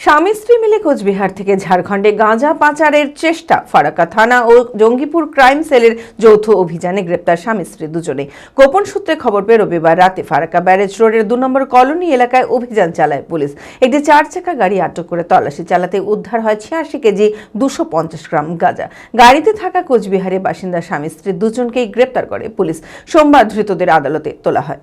স্বামী স্ত্রী মিলে কোচবিহার থেকে ঝাড়খণ্ডে গাঁজা পাচারের চেষ্টা। ফারাক্কা থানা ও জঙ্গিপুর ক্রাইম সেলের যৌথ অভিযানে গ্রেপ্তার স্বামী স্ত্রী দুজনে। গোপন সূত্রে খবর পেয়ে রবিবার রাতে ফারাকা ব্যারেজ রোডের দু নম্বর কলোনি এলাকায় অভিযান চালায় পুলিশ। একটি চার চাকা গাড়ি আটক করে তল্লাশি চালাতে উদ্ধার হয় ছিয়াশি কেজি দুশো পঞ্চাশ গ্রাম গাঁজা। গাড়িতে থাকা কোচবিহারের বাসিন্দা স্বামী স্ত্রী দুজনকেই গ্রেপ্তার করে পুলিশ। সোমবার ধৃতদের আদালতে তোলা হয়।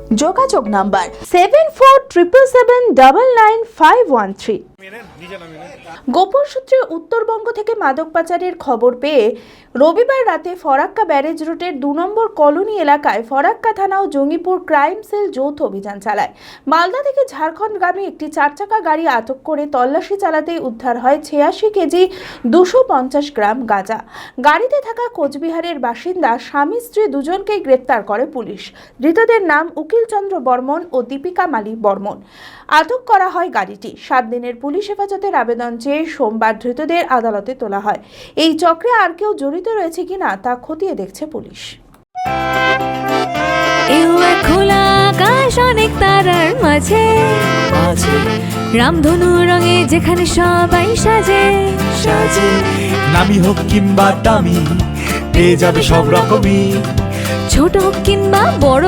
যোগাযোগ number seven four triple seven double nine five one three গোপন সূত্রে উত্তরবঙ্গ থেকে মাদক পাচারের খবর পেয়ে রবিবার রাতে ফরাক্কা ব্যারেজ রুটের দু নম্বর কলোনি এলাকায় ফরাক্কা থানা ও জঙ্গিপুর ক্রাইম সেল যৌথ অভিযান চালায়। মালদা থেকে ঝাড়খণ্ডগামী একটি চারচাকা গাড়ি আটক করে তল্লাশি চালাতেই উদ্ধার হয় ছিয়াশি কেজি দুশো পঞ্চাশ গ্রাম গাঁজা। গাড়িতে থাকা কোচবিহারের বাসিন্দা স্বামী স্ত্রী দুজনকেই গ্রেপ্তার করে পুলিশ। ধৃতদের নাম উকিলচন্দ্র বর্মন ও দীপিকা মালি বর্মন। আটক করা হয় গাড়িটি। সাত দিনের পুলিশ হেফাজতের আবেদন চেয়ে সোমবার ধৃতদের আদালতে তোলা হয়। এই চক্রে আর কেউ জড়িত রয়েছে কিনা তা খতিয়ে দেখছে পুলিশ। খোলা আকাশ অনেক তারার মাঝে। রামধনু রঙে যেখানে সবাই সাজে। সাজে। নামি হোক কিংবা দামি পেয়ে যাবে সব রকমই। ছোট হোক কিংবা বড়